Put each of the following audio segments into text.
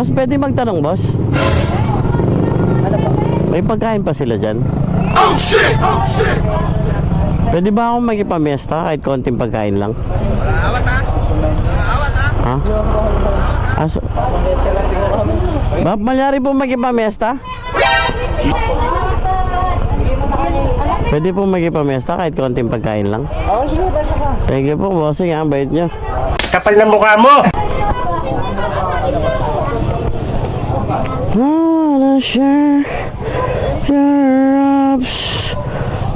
Boss, pwede magtanong, boss? May pagkain pa sila dyan? Oh, shit! Oh, shit! Pwede ba akong magipamiesta kahit konting pagkain lang? Ha? Aso? Ba, manyari po magipamiesta? Pwede po magipamiesta kahit konting pagkain lang? Thank you po, bossing. Ang bait nyo. Kapal na mukha mo! Share your ups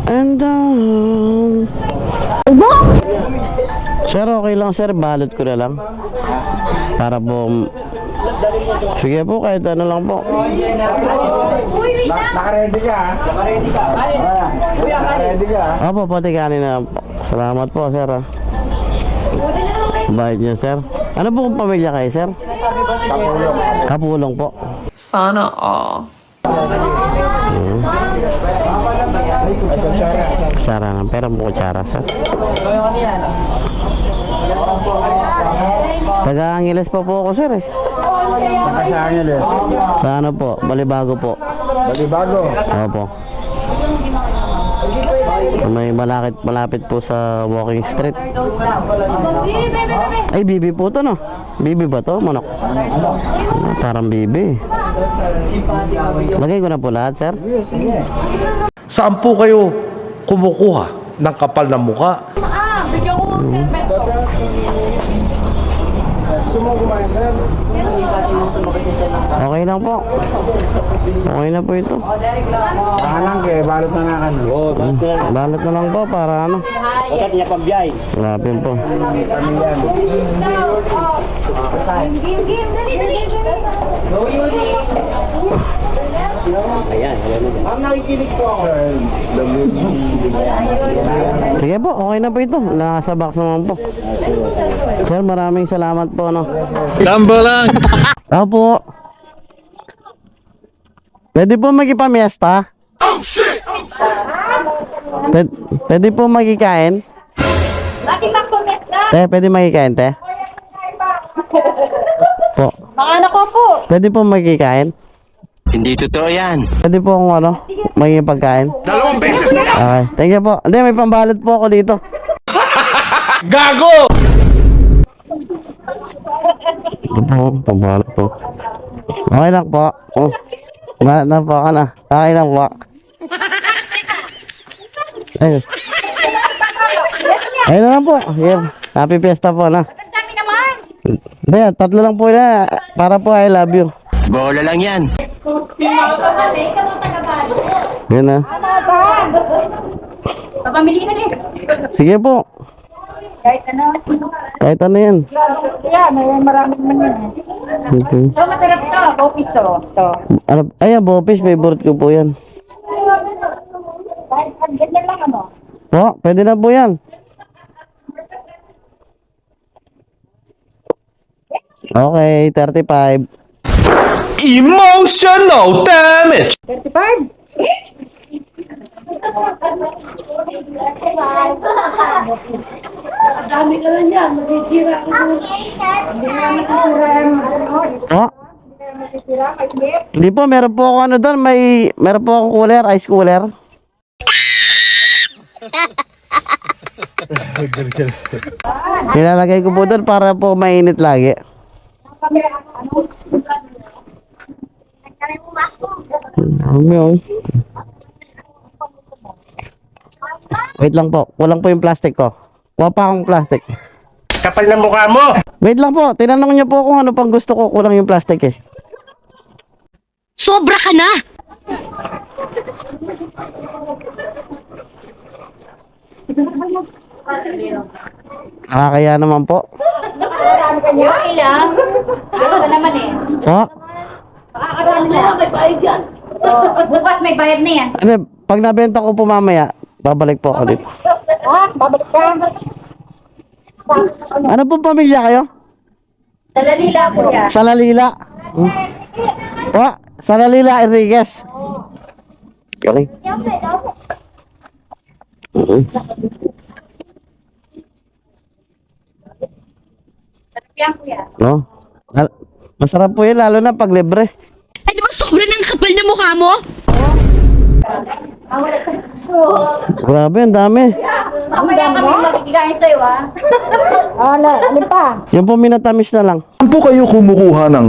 and down. Sir, okay lang sir, balot ko na lang. Para po... Sige po, kahit ano lang po. Nakaready ka ha? Nakaready ka. Nakaready ka ha? Opo, pati kanin na lang po. Salamat po, sir. Bait niyo, sir. Ano po kung pamilya kayo, sir? Kapulong. Kapulong po. Sana all. Kutsara ng pera mo, kutsara, sir. Taga-Angeles pa po ako, sir, eh. Sa Angeles. Sa ano po, balibago po. Balibago. Opo. Sa may malapit, malapit po sa walking street. Ay, bibi po to, no? Bibi ba to, manok? Ah, Parang bibi. Lagay ko na po lahat, sir. Saan po kayo kumukuha ng kapal na muka? Okay lang po. Okay na po ito. Alang ke, balot na nga ka no. Oo, Balat na lang po para ano. Kasi niya pambiyay. Lapin po. Game, game, dali, dali. Ma'am, nakikinig po ako. Sige po, okay na po ito. Nasa box naman po. Sir, maraming salamat po. No? Number lang! Ako po. Pwede po magipamiesta? Oh shit! Pwede, pwede po magikain? Bakit ako mesta? Te, pwede magikain, te? Po. Mga anak ko po. Pwede po magikain? Hindi totoo yan. Pwede po akong ano, maging pagkain? Dalawang beses na yan! Okay, thank you po. Hindi, may pambalot po ako dito. Gago! Ito po, pambalot po. Okay lang po. Oh. Balat na po ako na. Okay lang po. Ayun. Ayun na lang po. Yeah. Happy fiesta po na. Dami naman. Hindi, tatlo lang po na. Para po I love you. Bola lang yan. Yan na. Papamili na din. Sige po. Kahit ano. Kahit ano yan. Yeah, may maraming man yan. Okay. Ito, masarap to. Bopis to. Ano, ayan, bopis. Favorite ko po yan. Kahit ang ganyan lang ano. Po, pwede na po yan. Okay, 35. Emotional damage! 35. Dami ka lang yan. Masisira ko. Hindi nga masisira kay Smith. hindi po, meron po ako ano doon. May, meron po akong cooler, ice cooler. Nilalagay ko po doon para po mainit lagi. Ano Wait lang po, kulang po yung plastic ko. Kuha pa akong plastic. Kapal na mukha mo! Wait lang po, tinanong niyo po kung ano pang gusto ko, kulang yung plastic eh. Sobra ka na! Nakakaya naman po. Okay lang. Ako na naman eh. Po, Makakaraan na. May bayad yan. bukas may bayad na yan. ano, pag nabenta ko po mamaya, babalik po ako dito. Ah, babalik ka. Ano po pamilya kayo? Sa Lalila po yan. Sa Lalila. Hmm. Po, sa Lalila Enriquez. Mm. Po yan. No? Al- Masarap po yun, lalo na pag libre. Ay, di ba sobrang ng kapal na mukha mo? Grabe, ang dami. Mamaya kami magkikigain sa'yo, ah. Ano, ano pa? Yung po minatamis na lang. Saan po kayo kumukuha ng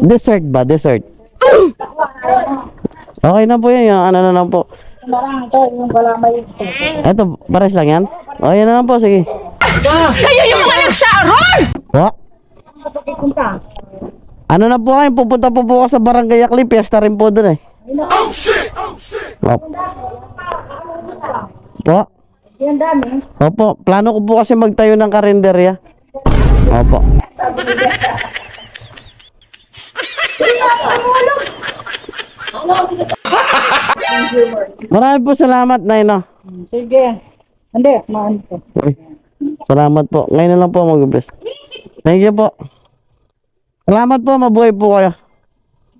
Dessert ba? Dessert. Okay na po yan. Yung ano na lang po. Marang ito, yung wala may Eto, pares lang yan? Okay na lang po, sige. Kayo yung mga nagsaron! Po? Ano na po kayo? Pupunta po po ako sa Barangay Akli. Fiesta rin po dun eh. Oh, shit! Oh, Po? Yan dami. Opo, plano ko po kasi magtayo ng karinderya. Opo. Marami po salamat, Naino. Sige. Hindi, maan ko. Uy, Salamat po. Ngayon na lang po mag-bless. Thank you po. Salamat po, mabuhay po kayo.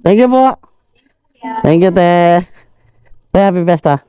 Thank you po. Thank you, te. Te, happy festa.